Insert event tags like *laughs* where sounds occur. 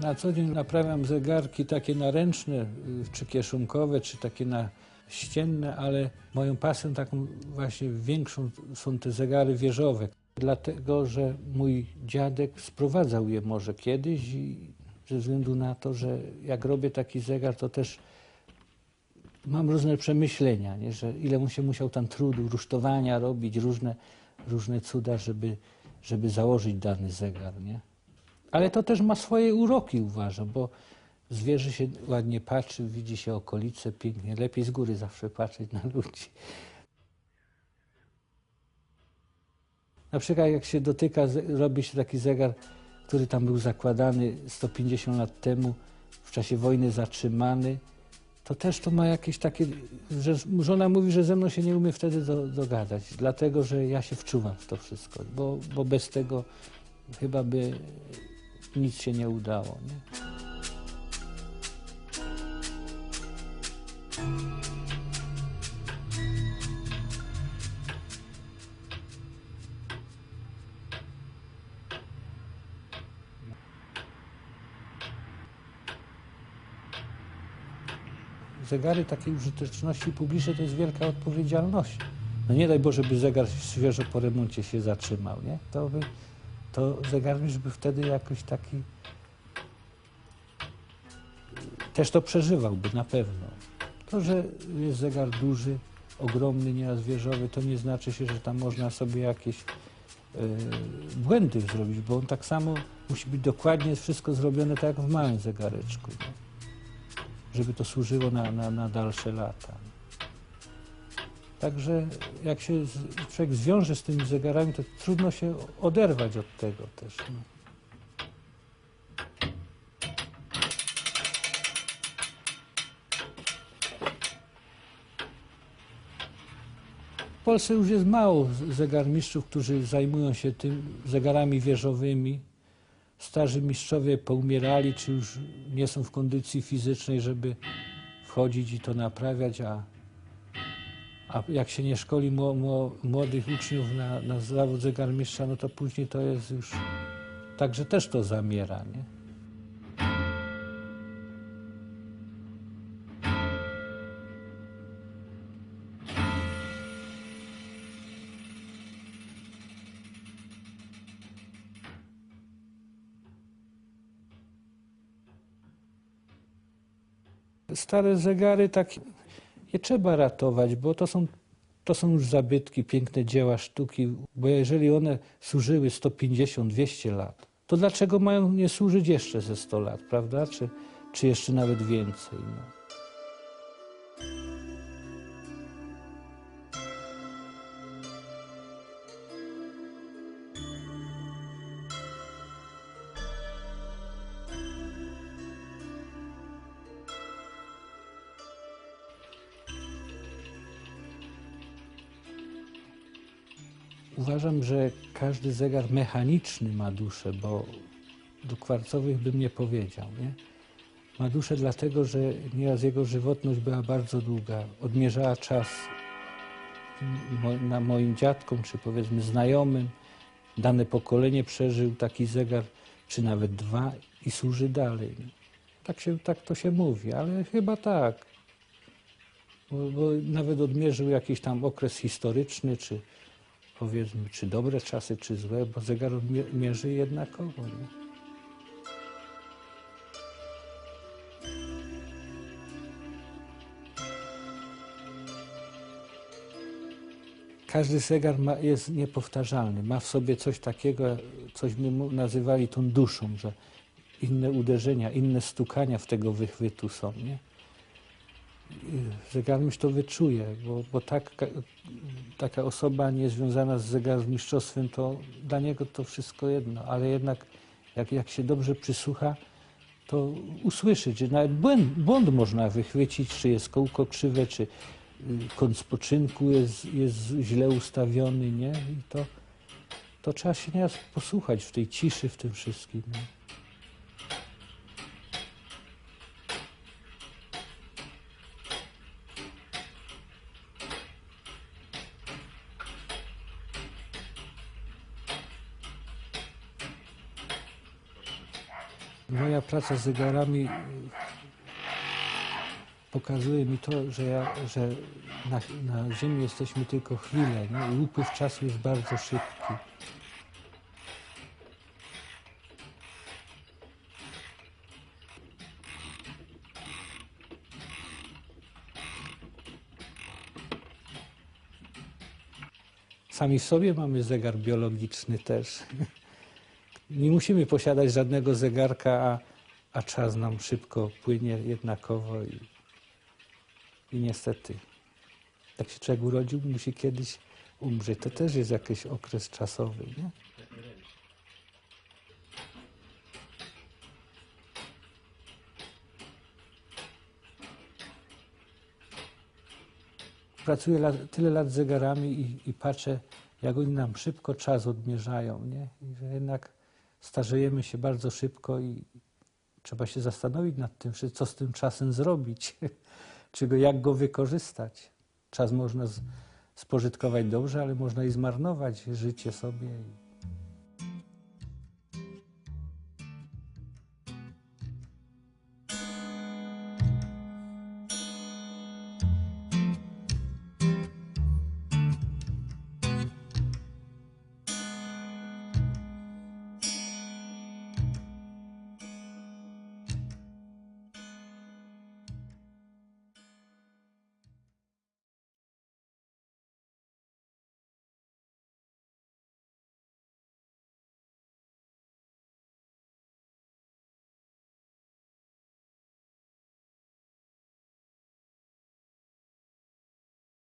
Na co dzień naprawiam zegarki takie naręczne, y, czy kieszonkowe, czy takie na ścienne, ale moją pasją taką właśnie większą są te zegary wieżowe. Dlatego, że mój dziadek sprowadzał je może kiedyś i ze względu na to, że jak robię taki zegar, to też mam różne przemyślenia, nie? że ile mu się musiał tam trudu, rusztowania robić, różne, różne cuda, żeby, żeby założyć dany zegar. Nie? Ale to też ma swoje uroki, uważam, bo zwierzę się ładnie patrzy, widzi się okolice pięknie. Lepiej z góry zawsze patrzeć na ludzi. Na przykład jak się dotyka, robi się taki zegar, który tam był zakładany 150 lat temu, w czasie wojny zatrzymany, to też to ma jakieś takie, że żona mówi, że ze mną się nie umie wtedy do, dogadać, dlatego że ja się wczuwam w to wszystko, bo, bo bez tego chyba by nic się nie udało. Nie? Zegary takiej użyteczności publicznej to jest wielka odpowiedzialność. No nie daj Boże, by zegar świeżo po remoncie się zatrzymał, nie? To, by, to zegarmistrz by wtedy jakoś taki też to przeżywałby na pewno. To, że jest zegar duży, ogromny, nieraz wieżowy, to nie znaczy się, że tam można sobie jakieś e, błędy zrobić, bo on tak samo musi być dokładnie wszystko zrobione tak jak w małym zegareczku. Nie? żeby to służyło na, na, na dalsze lata. Także jak się człowiek zwiąże z tymi zegarami, to trudno się oderwać od tego też. No. W Polsce już jest mało zegarmistrzów, którzy zajmują się tym zegarami wieżowymi starzy mistrzowie poumierali, czy już nie są w kondycji fizycznej, żeby wchodzić i to naprawiać, a, a jak się nie szkoli mło, mło, młodych uczniów na, na zawód zegarmistrza, no to później to jest już, także też to zamiera, nie? Stare zegary tak je trzeba ratować, bo to są, to są już zabytki, piękne dzieła sztuki, bo jeżeli one służyły 150-200 lat, to dlaczego mają nie służyć jeszcze ze 100 lat, prawda? Czy, czy jeszcze nawet więcej? No. Uważam, że każdy zegar mechaniczny ma duszę, bo do kwarcowych bym nie powiedział. Nie? Ma duszę dlatego, że nieraz jego żywotność była bardzo długa. Odmierzała czas na moim dziadkom, czy powiedzmy znajomym. Dane pokolenie przeżył taki zegar, czy nawet dwa i służy dalej. Tak, się, tak to się mówi, ale chyba tak. Bo, bo nawet odmierzył jakiś tam okres historyczny, czy, powiedzmy, czy dobre czasy, czy złe, bo zegar mie- mierzy jednakowo. Nie? Każdy zegar ma, jest niepowtarzalny, ma w sobie coś takiego, coś my nazywali tą duszą, że inne uderzenia, inne stukania w tego wychwytu są, nie? Zegarmistrz to wyczuje, bo, bo tak, ka- taka osoba niezwiązana z zegarmistrzostwem, to dla niego to wszystko jedno, ale jednak jak, jak się dobrze przysłucha, to usłyszy, że nawet błęd, błąd można wychwycić, czy jest kołko krzywe, czy y, kąt spoczynku jest, jest źle ustawiony, nie? I to, to trzeba się nieraz posłuchać w tej ciszy, w tym wszystkim. Nie? Moja praca z zegarami y, pokazuje mi to, że, ja, że na, na Ziemi jesteśmy tylko chwilę nie? i upływ czasu jest bardzo szybki. Sami sobie mamy zegar biologiczny też. *laughs* Nie musimy posiadać żadnego zegarka, a, a czas nam szybko płynie jednakowo i, i niestety, jak się człowiek urodził, musi kiedyś umrzeć. To też jest jakiś okres czasowy. Nie? Pracuję lat, tyle lat z zegarami i, i patrzę, jak oni nam szybko czas odmierzają, nie? I że jednak starzejemy się bardzo szybko i trzeba się zastanowić nad tym, co z tym czasem zrobić, *laughs* czy go, jak go wykorzystać. Czas można spożytkować dobrze, ale można i zmarnować życie sobie.